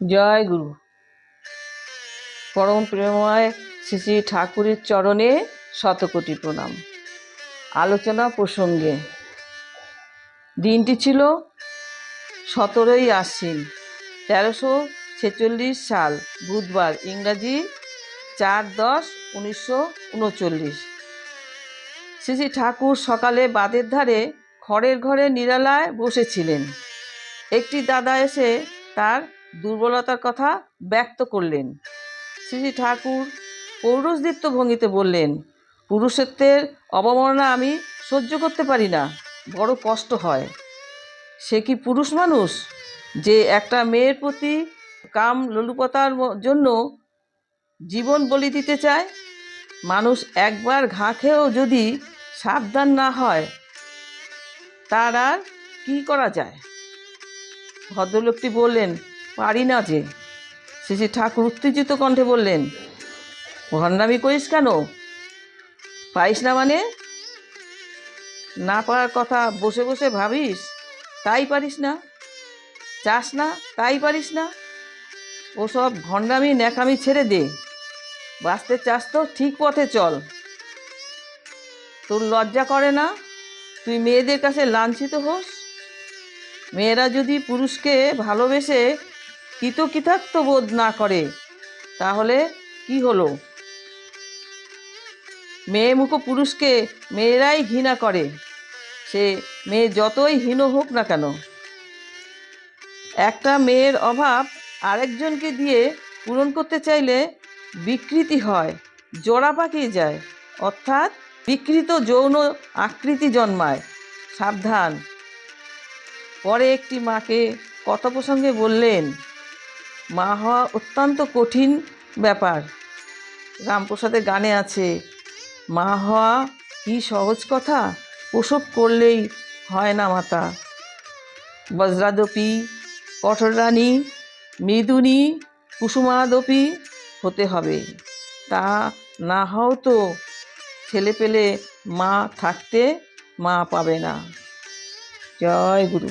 জয় গুরু। পরম প্রেমময় শ্রী শ্রী ঠাকুরের চরণে শতকোটি প্রণাম। আলোচনা প্রসঙ্গে, দিনটি ছিল সতেরোই আশ্বিন, তেরোশো ছেচল্লিশ সাল, বুধবার, ইংরাজি চার দশ উনিশশো উনচল্লিশ। শ্রী শ্রী ঠাকুর সকালে বাদের ধারে খড়ের ঘরে নিরালায় বসেছিলেন। একটি দাদা এসে তার দুর্বলতার কথা ব্যক্ত করলেন। শ্রী ঠাকুর পৌরুষদীপ্ত ভঙ্গিতে বললেন, পুরুষত্বের অবমাননা আমি সহ্য করতে পারি না, বড় কষ্ট হয়। সে কি পুরুষ মানুষ যে একটা মেয়ের প্রতি কাম লোলুপতার জন্য জীবন বলি দিতে চায়? মানুষ একবার ঘা খেয়েও যদি সাবধান না হয়, তার আর কী করা যায়? ভদ্রলোকটি বললেন, পারি না যে। শ্রী ঠাকুর উত্তেজিত কণ্ঠে বললেন ভণ্ডামি করিস কেন? পারিস না মানে? না পারার কথা বসে বসে ভাবিস, তাই পারিস না। চাস না, তাই পারিস না। ওসব ভণ্ডামি ন্যাকামি ছেড়ে দে। বাঁচতে চাস তো, ঠিক পথে চল। তোর লজ্জা করে না? তুই মেয়েদের কাছে লাঞ্ছিত হোস? মেয়েরা যদি পুরুষকে ভালোবেসে কৃতকৃতার্থ বোধ না করে, তাহলে কি হলো? মেয়ে মুখ পুরুষকে মেয়েরাই ঘৃণা করে। সে মেয়ে যতই হীন হোক না কেন। একটা মেয়ের অভাব আরেকজনকে দিয়ে পূরণ করতে চাইলে বিকৃতি হয়, জোড়া পাকিয়ে যায়। অর্থাৎ বিকৃত যৌন আকৃতি জন্মায়। সাবধান। পরে একটি মাকে কথা প্রসঙ্গে বললেন, মা হওয়া অত্যন্ত কঠিন ব্যাপার। রামপ্রসাদের গানে আছে, মা হওয়া কি সহজ কথা? প্রসব করলেই হয় না মাতা। বজ্রাদপি কঠোরানি মৃদুনি, কুসুমাদপি হতে হবে। তা না হও তো, ছেলে পেলে মা থাকতে মা পাবে না। জয় গুরু।